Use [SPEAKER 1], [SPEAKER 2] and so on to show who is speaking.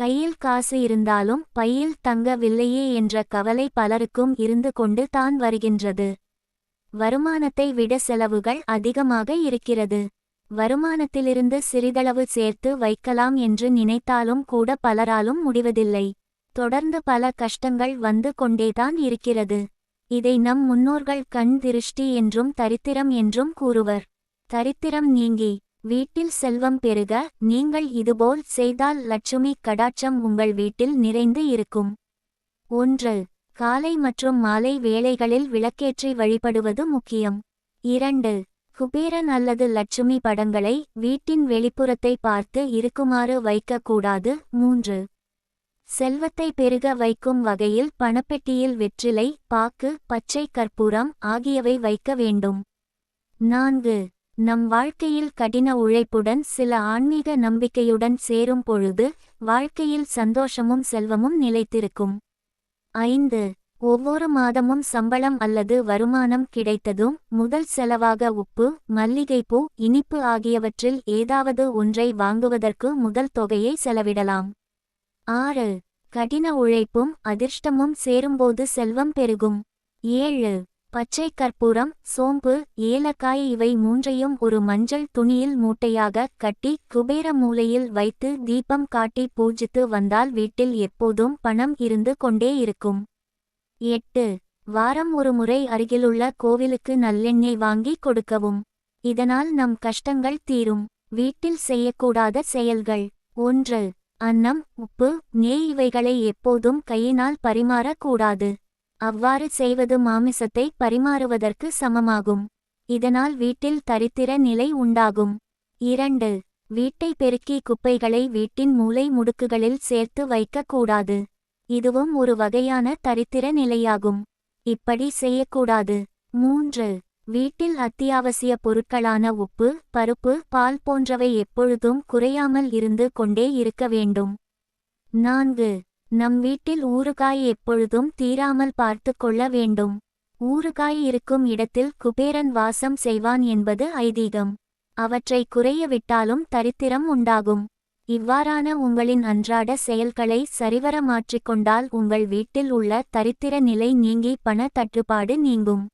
[SPEAKER 1] கையில் காசு இருந்தாலும் பையில் தங்கவில்லையே என்ற கவலை பலருக்கும் இருந்து கொண்டு தான் வருகின்றது. வருமானத்தை விட செலவுகள் அதிகமாக இருக்கிறது. வருமானத்திலிருந்து சிறிதளவு சேர்த்து வைக்கலாம் என்று நினைத்தாலும் கூட பலராலும் முடிவதில்லை. தொடர்ந்து பல கஷ்டங்கள் வந்து கொண்டேதான் இருக்கிறது. இதை நம் முன்னோர்கள் கண் திருஷ்டி என்றும் தரித்திரம் என்றும் கூறுவர். தரித்திரம் நீங்கி வீட்டில் செல்வம் பெருக நீங்கள் இதுபோல் செய்தால் லட்சுமி கடாட்சம் உங்கள் வீட்டில் நிறைந்து இருக்கும். ஒன்று காலை மற்றும் மாலை வேளைகளில் விளக்கேற்றி வழிபடுவது முக்கியம். இரண்டு குபேரன் அல்லது லட்சுமி படங்களை வீட்டின் வெளிப்புறத்தை பார்த்து இருக்குமாறு வைக்கக்கூடாது. மூன்று செல்வத்தை பெருக வைக்கும் வகையில் பணப்பெட்டியில் வெற்றிலை பாக்கு பச்சை கற்பூரம் ஆகியவை வைக்க வேண்டும். நான்கு நம் வாழ்க்கையில் கடின உழைப்புடன் சில ஆன்மீக நம்பிக்கையுடன் சேரும் பொழுது வாழ்க்கையில் சந்தோஷமும் செல்வமும் நிலைத்திருக்கும். ஐந்து ஒவ்வொரு மாதமும் சம்பளம் அல்லது வருமானம் கிடைத்ததும் முதல் செலவாக உப்பு மல்லிகைப்பூ இனிப்பு ஆகியவற்றில் ஏதாவது ஒன்றை வாங்குவதற்கு முதல் தொகையை செலவிடலாம். ஆறு கடின உழைப்பும் அதிர்ஷ்டமும் சேரும்போது செல்வம் பெருகும். ஏழு பச்சை கற்பூரம் சோம்பு ஏலக்காய் இவை மூன்றையும் ஒரு மஞ்சள் துணியில் மூட்டையாக கட்டி குபேர மூலையில் வைத்து தீபம் காட்டி பூஜித்து வந்தால் வீட்டில் எப்போதும் பணம் இருந்து கொண்டே இருக்கும். எட்டு. வாரம் ஒரு முறை அருகிலுள்ள கோவிலுக்கு நல்லெண்ணெய் வாங்கி கொடுக்கவும். இதனால் நம் கஷ்டங்கள் தீரும். வீட்டில் செய்யக்கூடாத செயல்கள். ஒன்று. அன்னம் உப்பு நெய் இவைகளை எப்போதும் கையினால் பரிமாறக்கூடாது. அவ்வாறு செய்வது மாமிசத்தை பரிமாறுவதற்கு சமமாகும். இதனால் வீட்டில் தரித்திர நிலை உண்டாகும். இரண்டு வீட்டை பெருக்கி குப்பைகளை வீட்டின் மூலை முடுக்குகளில் சேர்த்து வைக்கக்கூடாது இதுவும் ஒரு வகையான தரித்திர நிலையாகும். இப்படி செய்யக்கூடாது. மூன்று வீட்டில் அத்தியாவசிய பொருட்களான உப்பு பருப்பு பால் போன்றவை எப்பொழுதும் குறையாமல் இருந்து கொண்டே இருக்க வேண்டும். நான்கு நம் வீட்டில் ஊறுகாய் எப்பொழுதும் தீராமல் பார்த்து கொள்ள வேண்டும். ஊறுகாய் இருக்கும் இடத்தில் குபேரன் வாசம் செய்வான் என்பது ஐதீகம். அவற்றை குறைய விட்டாலும் தரித்திரம் உண்டாகும். இவ்வாறான உங்களின் அன்றாட செயல்களை சரிவர மாற்றிக்கொண்டால் உங்கள் வீட்டில் உள்ள தரித்திர நிலை நீங்கி பண தட்டுப்பாடு நீங்கும்.